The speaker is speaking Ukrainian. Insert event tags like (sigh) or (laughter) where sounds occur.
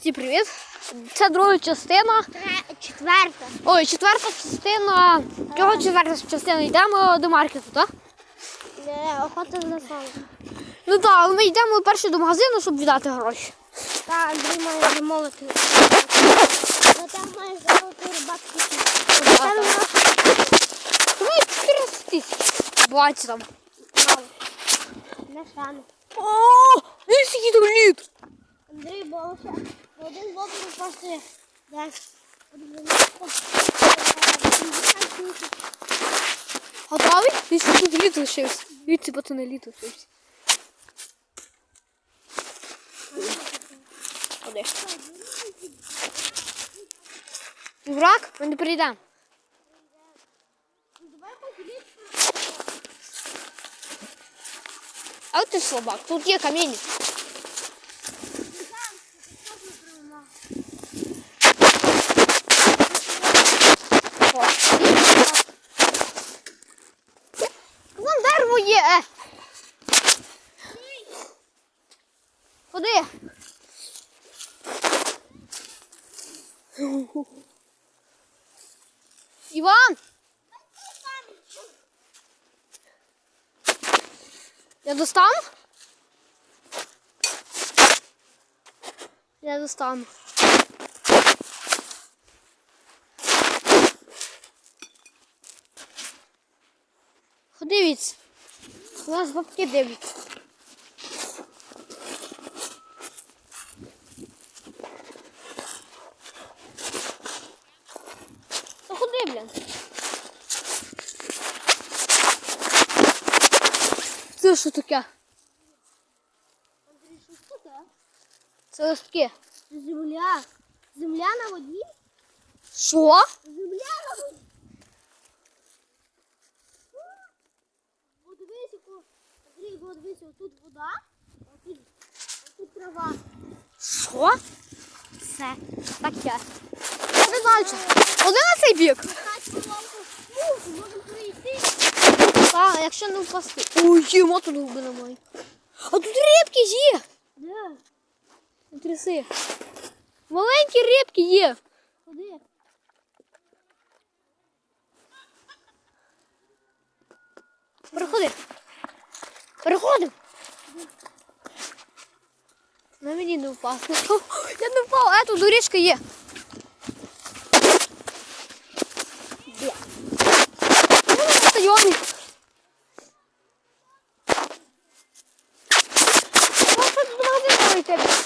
Всім привіт! Це друга частина. Четверта. Ой, четверта частина. Чого четверта частина? Йдемо до маркету, так? Не, охота за сон. Ну так, але ми йдемо перше до магазину, щоб віддати гроші. Та Андрій має замовити. Ну там має замовити рибацький фільм. Там 14 тисяч. Бачите там. мало. Не шану. О, скільки там літ. Андрій Болоша. Один бобр. Десь. Готовий? Він скільки літ лишився. Віці, пацани, літ лишився. Ходи. Дурак, ми не прийдемо. А ти слабак, тут є каміння. О, Вон є. Е. Ходи. Іван. Я достану? Я достану. У нас бабки дивляться. Та ходи, блін. Це що таке? Андрій, що це таке? Це листки. Земля. Земля на воді? Що? Земля на воді. Бо дивись, яку... Андрій, бо дивись, тут вода, а тут, трава. Що? Це таке. Я не знаю, що. Один на цей бік. Ну, можемо прийти. Так, якщо не впасти. Ой, є, тут глибина має. А тут рибки є. Де? Не тряси. Маленькі рибки є. Ходи. Переходи. Переходив. На мені не впав. (laughs) Я не впав, а тут доріжка є. Бля. Стадіони. Ось тут магазин тебе.